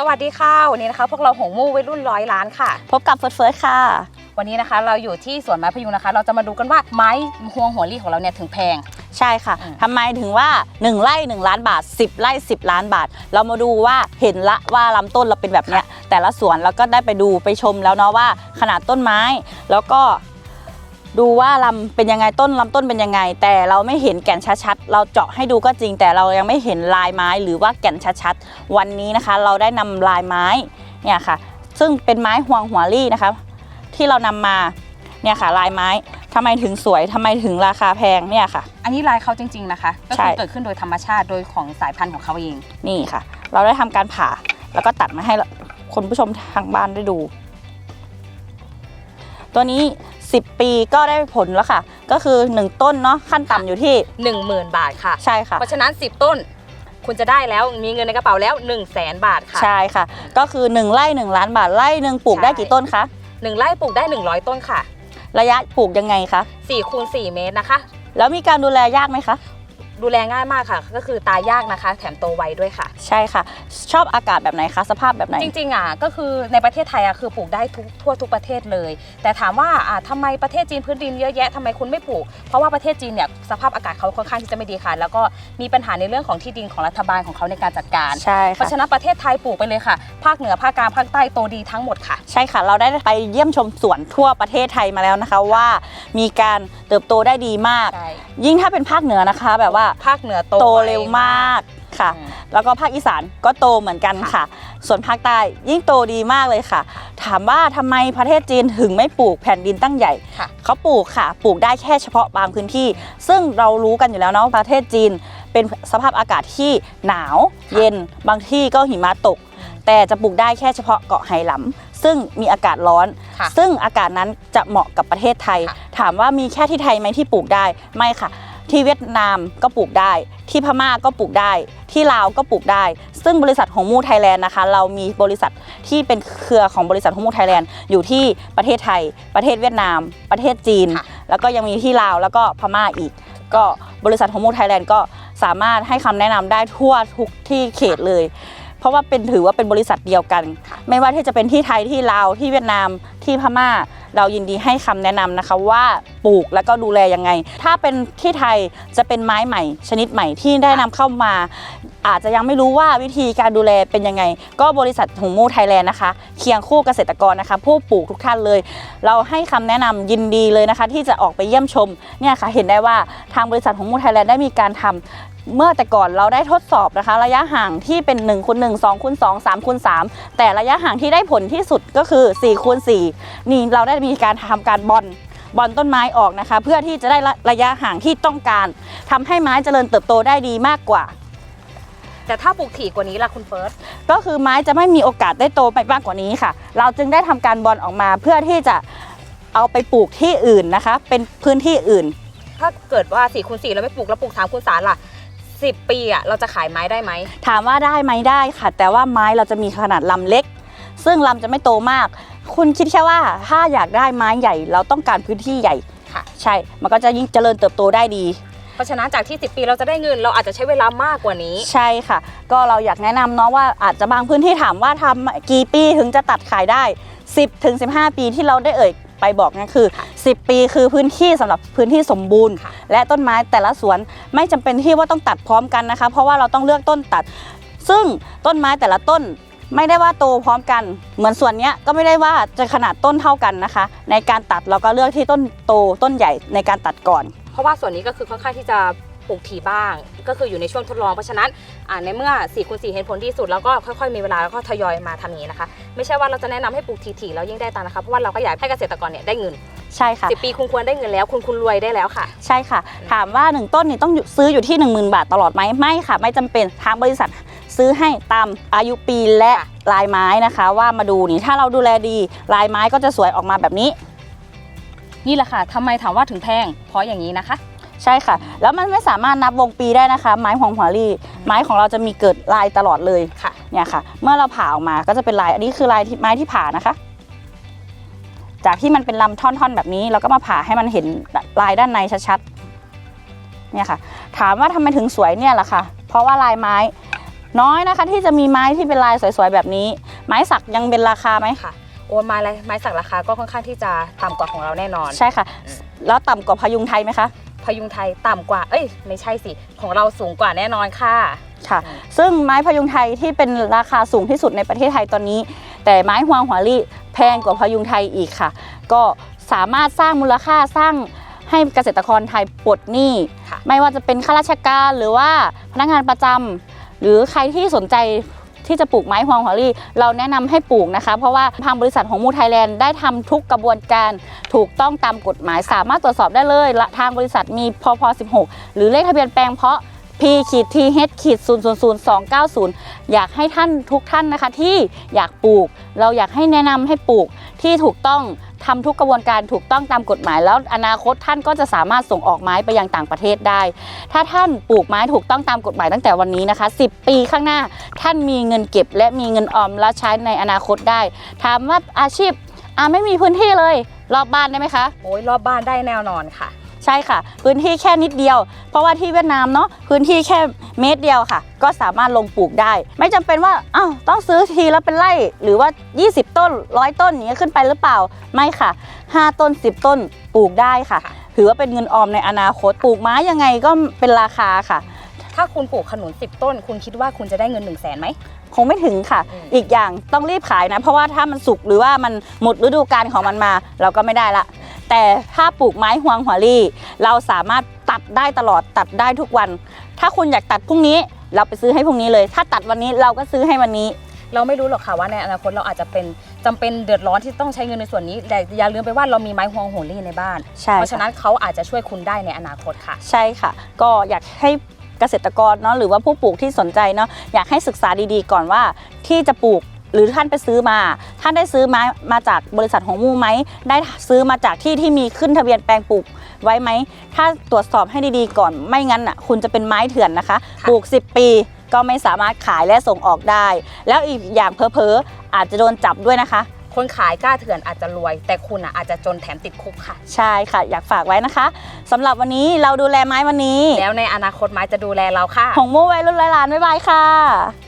สวัสดีค่ะ วันนี้นะคะ พวกเราหงมู่วัยรุ่นร้อยล้านค่ะ พบกับเฟิร์สเฟิร์สค่ะ วันนี้นะคะ เราอยู่ที่สวนไม้พยุงนะคะ เราจะมาดูกันว่าไม้พวงหัวลี่ของเราเนี่ยถึงแพง ใช่ค่ะอืมทำไมถึงว่า 1 ไร่ 1 ล้านบาท 10 ไร่ 10 ล้านบาท เรามาดูว่าเห็นละว่าลำต้นเราเป็นแบบเนี้ย แต่ละสวนเราก็ได้ไปดูไปชมแล้วเนาะว่าขนาดต้นไม้ แล้วก็ ดูว่าลำเป็นยังไงต้นลำต้นเป็นยังไง แต่เราไม่เห็นแก่นชัดๆเราเจาะให้ดูก็จริง แต่เรายังไม่เห็นลายไม้หรือว่าแก่นชัดๆวันนี้นะคะ เราได้นำลายไม้เนี่ยค่ะ ซึ่งเป็นไม้ห่วงหัวลี่นะคะ ที่เรานำมาเนี่ยค่ะลายไม้ทำไมถึงสวยทำไมถึงราคาแพงเนี่ยค่ะ อันนี้ลายเขาจริง ๆนะคะก็ใช่คือเกิดขึ้นโดยธรรมชาติโดยของสายพันธุ์ของเขาเองนี่ค่ะ เราได้ทำการผ่าแล้วก็ตัดมาให้คนผู้ชมทางบ้านได้ดู ตัวนี้ 10 ปีก็ได้ผลแล้วค่ะ ก็คือ 1 ต้นเนาะขั้นต่ำอยู่ที่ 10,000 บาทค่ะ ใช่ค่ะ เพราะฉะนั้น 10 ต้น คุณจะได้แล้วมีเงินในกระเป๋าแล้ว 1 0 0 0 0แสนบาทค่ะ ใช่ค่ะ ก็คือ 1 ไร่ 1 ล้านบาทไร่หนึ่งปลูกได้ใช่กี่ต้นคะหนึ่งไร่ปลูกได้ 100 ต้นค่ะ ระยะปลูกยังไงคะ4คูณ4เมตรนะคะ แล้วมีการดูแลยากไหมคะ ดูแลง่ายมากค่ะ ก็คือตายยากนะคะ แถมโตไวด้วยค่ะ ใช่ค่ะ ชอบอากาศแบบไหนคะสภาพแบบไหน จริงๆอะก็คือในประเทศไทยอะคือปลูกได้ทุกทั่วทุกประเทศเลย แต่ถามว่าอะทำไมประเทศจีนพื้นดินเยอะแยะทำไมคุณไม่ปลูก เพราะว่าประเทศจีนเนี่ยสภาพอากาศเขาค่อนข้างที่จะไม่ดีค่ะ แล้วก็มีปัญหาในเรื่องของที่ดินของรัฐบาลของเขาในการจัดการใช่เพราะค่ะฉะนั้นประเทศไทยปลูกไปเลยค่ะ ภาคเหนือภาคกลางภาคใต้โตดีทั้งหมดค่ะ ใช่ค่ะ เราได้ไปเยี่ยมชมสวนทั่วประเทศไทยมาแล้วนะคะว่า มีการเติบโตได้ดีมาก ใช่ ยิ่งถ้าเป็นภาคเหนือนะคะ แบบว่าภาคเหนือโตโตเร็วมากค่ะอืมแล้วก็ภาคอีสานก็โตเหมือนกันค่ะค่ะ ส่วนภาคใต้ยิ่งโตดีมากเลยค่ะ ถามว่าทำไมประเทศจีนถึงไม่ปลูกแผ่นดินตั้งใหญ่ค่ะเขาปลูกค่ะ ปลูกได้แค่เฉพาะบางพื้นที่ ซึ่งเรารู้กันอยู่แล้วเนาะประเทศจีน เป็นสภาพอากาศที่หนาว เย็นบางที่ก็หิมะตก แต่จะปลูกได้แค่เฉพาะเกาะไหหลำซึ่งมีอากาศร้อนค่ะซึ่งอากาศนั้นจะเหมาะกับประเทศไทยค่ะถามว่ามีแค่ที่ไทยไหมที่ปลูกได้ไม่ค่ะ ที่เวียดนามก็ปลูกได้ ที่พม่าก็ปลูกได้ ที่ลาวก็ปลูกได้ ซึ่งบริษัทของมูไทยแลนด์นะคะ เรามีบริษัทที่เป็นเครือของบริษัทของมูไทยแลนด์อยู่ที่ประเทศไทย ประเทศเวียดนาม ประเทศจีนค่ะแล้วก็ยังมีที่ลาวแล้วก็พม่าอีก ก็บริษัทของมูไทยแลนด์ก็สามารถให้คำแนะนำได้ทั่วทุกที่เขตเลย เพราะว่าเป็นถือว่าเป็นบริษัทเดียวกัน ไม่ว่าที่จะเป็นที่ไทยที่ลาวที่เวียดนามที่พม่าเรายินดีให้คำแนะนำนะคะว่าปลูกแล้วก็ดูแลยังไง ถ้าเป็นที่ไทยจะเป็นไม้ใหม่ ชนิดใหม่ที่ได้นำเข้ามา อาจจะยังไม่รู้ว่าวิธีการดูแลเป็นยังไง ก็บริษัทหงมูไทยแลนด์นะคะเคียงคู่เกษตรกรนะคะ ผู้ปลูกทุกท่านเลย เราให้คำแนะนำยินดีเลยนะคะ ที่จะออกไปเยี่ยมชมเนี่ยค่ะเห็นได้ว่าทางบริษัทหงมูไทยแลนด์ได้มีการทำเมื่อแต่ก่อนเราได้ทดสอบนะคะ ระยะห่างที่เป็น1คูณ1 2คูณ2 3คูณ3แต่ระยะห่างที่ได้ผลที่สุดก็คือ4คูณ4นี่เราได้มีการทำการบอลบอลต้นไม้ออกนะคะ เพื่อที่จะได้ระระยะห่างที่ต้องการทำให้ไม้เจริญเติบโตได้ดีมากกว่า แต่ถ้าปลูกถี่กว่านี้ล่ะคุณเฟิร์สก็คือไม้จะไม่มีโอกาสได้โตไปมากกว่านี้ค่ะ เราจึงได้ทำการบอลออกมาเพื่อที่จะเอาไปปลูกที่อื่นนะคะ เป็นพื้นที่อื่น ถ้าเกิดว่า4คูณ4เราไม่ปลูกแล้วปลูก3คูณ3ล่ะ10ปีอะเราจะขายไม้ได้ไหมถามว่าได้ไหมได้ค่ะ แต่ว่าไม้เราจะมีขนาดลำเล็ก ซึ่งลำจะไม่โตมาก คุณคิดแค่ว่าถ้าอยากได้ไม้ใหญ่ เราต้องการพื้นที่ใหญ่ค่ะ ใช่ มันก็จะยิ่งเจริญเติบโตได้ดี เพราะฉะนั้นจากที่ 10 ปีเราจะได้เงิน เราอาจจะใช้เวลามากกว่านี้ ใช่ค่ะ ก็เราอยากแนะนำเนาะว่าอาจจะบางพื้นที่ถามว่าทำกี่ปีถึงจะตัดขายได้ 10ถึง15 ปีที่เราได้เอ่ยไปบอกนั่นคือค่ะ10 ปีคือพื้นที่สำหรับพื้นที่สมบูรณ์ ค่ะ และต้นไม้แต่ละสวนไม่จำเป็นที่ว่าต้องตัดพร้อมกันนะคะ เพราะว่าเราต้องเลือกต้นตัด ซึ่งต้นไม้แต่ละต้น ไม่ได้ว่าโตพร้อมกัน เหมือนส่วนเนี้ยก็ไม่ได้ว่าจะขนาดต้นเท่ากันนะคะ ในการตัดเราก็เลือกที่ต้นโตต้นใหญ่ในการตัดก่อน เพราะว่าส่วนนี้ก็คือค่อนข้างที่จะปลูกถี่บ้าง ก็คืออยู่ในช่วงทดลองเพราะฉะนั้นอ่าในเมื่อ4คูณ4เห็นผลที่สุดแล้วก็ค่อยๆมีเวลาแล้วก็ทยอยมาทำอย่างนี้นะคะ ไม่ใช่ว่าเราจะแนะนำให้ปลูกถี่ๆแล้วยิ่งได้ตังค์นะคะเพราะว่าเราก็อยากให้เกษตรกรเนี่ยได้เงินใช่ค่ะ10ปีคุณควรได้เงินแล้ว คุณคุณรวยได้แล้วค่ะ ใช่ค่ะ ถามว่า 1 ต้นนี่ต้องอยู่ซื้ออยู่ที่ 10,000 บาทตลอดไหมไม่ค่ะ ไม่จำเป็นทางบริษัท ซื้อให้ตามอายุปีและค่ะลายไม้นะคะ ว่ามาดูนี่ถ้าเราดูแลดี ลายไม้ก็จะสวยออกมาแบบนี้ นี่แหละค่ะทำไมถามว่าถึงแพงเพราะอย่างนี้นะคะ ใช่ค่ะ แล้วมันไม่สามารถนับวงปีได้นะคะ ไม้ของหัวรี่ ไม้ของเราจะมีเกิดลายตลอดเลยค่ะเนี่ยค่ะ เมื่อเราผ่าออกมาก็จะเป็นลายอันนี้คือลายที่ไม้ที่ผ่านะคะ จากที่มันเป็นลำท่อนๆแบบนี้ เราก็มาผ่าให้มันเห็นลายด้านในชัดๆเนี่ยค่ะ ถามว่าทำไมถึงสวยเนี่ยล่ะค่ะ เพราะว่าลายไม้ น้อยนะคะที่จะมีไม้ที่เป็นลายสวยๆแบบนี้ ไม้สักยังเป็นราคาไหมค่ะโอนไม้อะไรไม้สักราคาก็ค่อนข้างที่จะต่ำกว่าของเราแน่นอน ใช่ค่ะ แล้วต่ำกว่าพยุงไทยไหมคะพยุงไทยต่ำกว่า เอ้ย ไม่ใช่สิ ของเราสูงกว่าแน่นอนค่ะ ค่ะ ซึ่งไม้พยุงไทยที่เป็นราคาสูงที่สุดในประเทศไทยตอนนี้ แต่ไม้ฮวางหัวลี่แพงกว่าพยุงไทยอีกค่ะ ก็สามารถสร้างมูลค่าสร้างให้เกษตรกรไทยปลดหนี้ค่ะไม่ว่าจะเป็นข้าราชการหรือว่าพนักงานประจำ หรือใครที่สนใจที่จะปลูกไม้ฮวงหัวลี่ เราแนะนำให้ปลูกนะคะ เพราะว่าทางบริษัทของมูไทยแลนด์ได้ทำทุกกระบวนการถูกต้องตามกฎหมาย สามารถตรวจสอบได้เลยและทางบริษัทมีพพ16 หรือเลขทะเบียนแปลงเพาะ P ขีด T H ขีด0 0 0 2 9 0 อยากให้ท่านทุกท่านนะคะที่อยากปลูก เราอยากให้แนะนำให้ปลูกที่ถูกต้อง ทำทุกกระบวนการถูกต้องตามกฎหมาย แล้วอนาคตท่านก็จะสามารถส่งออกไม้ไปยังต่างประเทศได้ ถ้าท่านปลูกไม้ถูกต้องตามกฎหมายตั้งแต่วันนี้นะคะ 10 ปีข้างหน้าท่านมีเงินเก็บ และมีเงินออมและใช้ในอนาคตได้ถามว่าอาชีพอ่าไม่มีพื้นที่เลย รอบบ้านได้ไหมคะโอ้ยรอบบ้านได้แน่นอนค่ะ ใช่ค่ะ พื้นที่แค่นิดเดียว เพราะว่าที่เวียดนามเนาะพื้นที่แค่เมตรเดียวค่ะ ก็สามารถลงปลูกได้ ไม่จำเป็นว่าอ้าวต้องซื้อทีแล้วเป็นไร่หรือว่า 20 ต้นร้อยต้นอย่างเงี้ยขึ้นไปหรือเปล่าไม่ค่ะ 5 ต้น 10 ต้นปลูกได้ค่ะค่ะ ถือว่าเป็นเงินออมในอนาคตปลูกไม้ยังไงก็เป็นราคาค่ะถ้าคุณปลูกขนุน 10 ต้น คุณคิดว่าคุณจะได้เงิน1 0 0 0 0แสนไหมคงไม่ถึงค่ะอืมอีกอย่างต้องรีบขายนะ เพราะว่าถ้ามันสุกหรือว่ามันหมดฤดูกาลของมันมา เราก็ไม่ได้ละ แต่ถ้าปลูกไม้ฮวงหัวลี่ เราสามารถตัดได้ตลอดตัดได้ทุกวัน ถ้าคุณอยากตัดพรุ่งนี้ เราไปซื้อให้พรุ่งนี้เลย ถ้าตัดวันนี้เราก็ซื้อให้วันนี้เราไม่รู้หรอกค่ะว่าในอนาคตเราอาจจะเป็นจำเป็นเดือดร้อนที่ต้องใช้เงินในส่วนนี้แต่อย่าลืมไปว่าเรามีไม้ฮวงโหรี่ในบ้านใช่เพราะฉะค่ะนั้นเขาอาจจะช่วยคุณได้ในอนาคตค่ะ ใช่ค่ะ ก็อยากให้เกษตรกรเนาะหรือว่าผู้ปลูกที่สนใจเนาะอยากให้ศึกษาดีๆ ก่อนว่าที่จะปลูก หรือท่านไปซื้อมา ท่านได้ซื้อไม้มาจากบริษัทของมูไหม ได้ซื้อมาจากที่ที่มีขึ้นทะเบียนแปลงปลูกไว้ไหม ถ้าตรวจสอบให้ดีๆก่อน ไม่งั้นอะคุณจะเป็นไม้เถื่อนนะคะค่ะปลูก 10 ปีก็ไม่สามารถขายและส่งออกได้ แล้วอีกอย่างเพอๆอาจจะโดนจับด้วยนะคะ คนขายกล้าเถื่อนอาจจะรวย แต่คุณอะอาจจะจนแถมติดคุกค่ะ ใช่ค่ะ อยากฝากไว้นะคะสำหรับวันนี้เราดูแลไม้วันนี้ แล้วในอนาคตไม้จะดูแลเราค่ะ ของมูไว้รุ่นร้อยล้านบ๊ายบายค่ะ